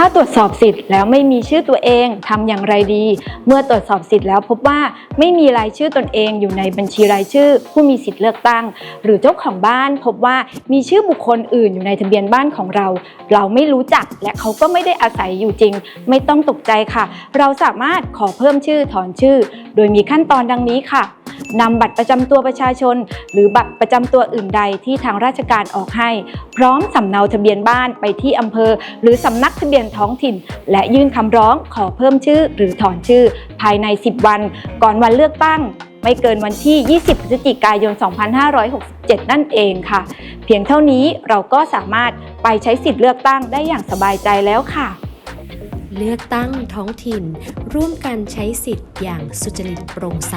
ถ้าตรวจสอบสิทธิ์แล้วไม่มีชื่อตัวเองทำอย่างไรดี เมื่อตรวจสอบสิทธิ์แล้วพบว่าไม่มีรายชื่อตนเองอยู่ในบัญชีรายชื่อ ผู้มีสิทธิ์เลือกตั้ง หรือเจ้าของบ้านพบว่ามีชื่อบุคคลอื่นอยู่ในทะเบียนบ้านของเรา เราไม่รู้จักและเขาก็ไม่ได้อาศัยอยู่จริง ไม่ต้องตกใจค่ะ เราสามารถขอเพิ่มชื่อถอนชื่อ โดยมีขั้นตอนดังนี้ค่ะ นำบัตรประจำตัวประชาชน หรือบัตรประจำตัวอื่นใดที่ทางราชการออกให้ พร้อมสำเนาทะเบียนบ้านไปที่อำเภอ หรือสำนักทะเบียนท้องถิ่น และยื่นคำร้องขอเพิ่มชื่อ หรือถอนชื่อ ภายใน 10 วัน ก่อนวันเลือกตั้งไม่เกินวันที่ 20 พฤศจิกายน 2567 นั่นเองค่ะ เพียงเท่านี้เราก็สามารถไปใช้สิทธิ์เลือกตั้งได้อย่างสบายใจแล้วค่ะ เลือกตั้งท้องถิ่น ร่วมกันใช้สิทธิ์อย่างสุจริตโปร่งใส